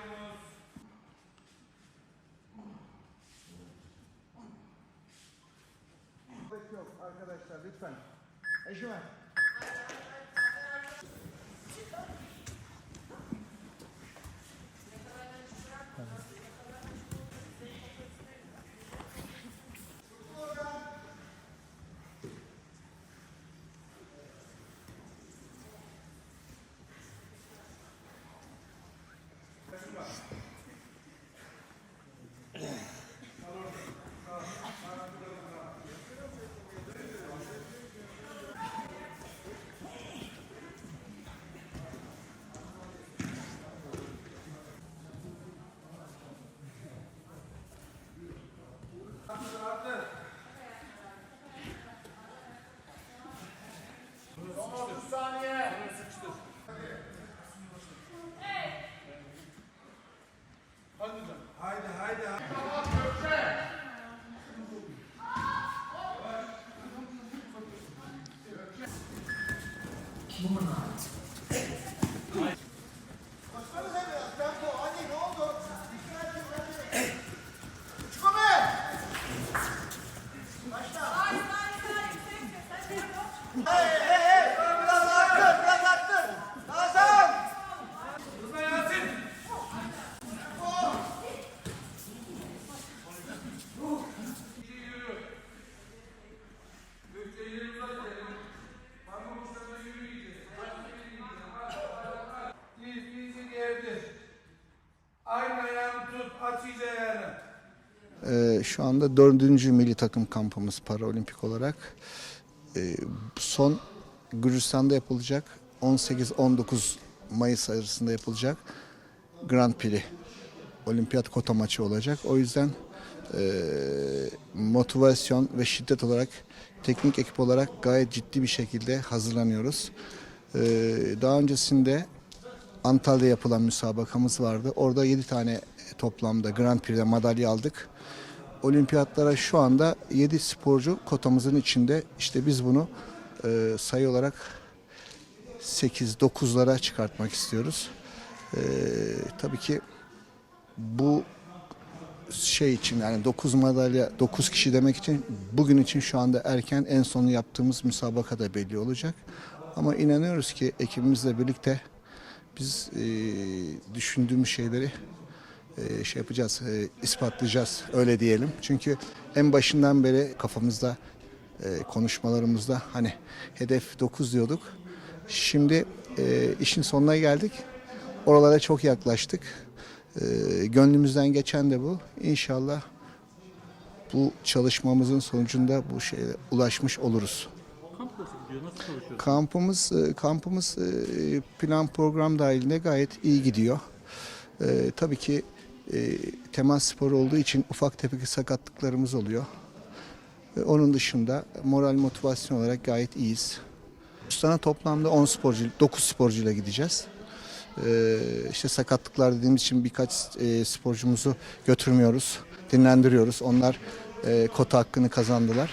ediyoruz. Yok arkadaşlar lütfen. Eşime. Son hey hey. Ee, şu anda dördüncü milli takım kampımız paraolimpik olarak. Ee, son Gürcistan'da yapılacak 18-19 Mayıs arasında yapılacak Grand Prix olimpiyat kota maçı olacak. O yüzden e, motivasyon ve şiddet olarak teknik ekip olarak gayet ciddi bir şekilde hazırlanıyoruz. Ee, daha öncesinde Antalya'da yapılan müsabakamız vardı. Orada 7 tane toplamda Grand Prix'de madalya aldık. Olimpiyatlara şu anda 7 sporcu kotamızın içinde. İşte biz bunu e, sayı olarak 8-9'lara çıkartmak istiyoruz. E, tabii ki bu şey için yani 9 madalya 9 kişi demek için bugün için şu anda erken en sonu yaptığımız müsabaka da belli olacak. Ama inanıyoruz ki ekibimizle birlikte biz e, düşündüğümüz şeyleri e, şey yapacağız, e, ispatlayacağız öyle diyelim. Çünkü en başından beri kafamızda e, konuşmalarımızda hani hedef 9 diyorduk. Şimdi e, işin sonuna geldik. Oralara çok yaklaştık. E, gönlümüzden geçen de bu. İnşallah bu çalışmamızın sonucunda bu şeye ulaşmış oluruz. Kampımız e, kampımız e, plan program dahilinde gayet iyi gidiyor. E, tabii ki temas sporu olduğu için ufak tefek sakatlıklarımız oluyor. Onun dışında moral motivasyon olarak gayet iyiyiz. Sana toplamda 10 sporcu, 9 sporcuyla gideceğiz. E, işte sakatlıklar dediğimiz için birkaç e, sporcumuzu götürmüyoruz, dinlendiriyoruz. Onlar kota hakkını kazandılar.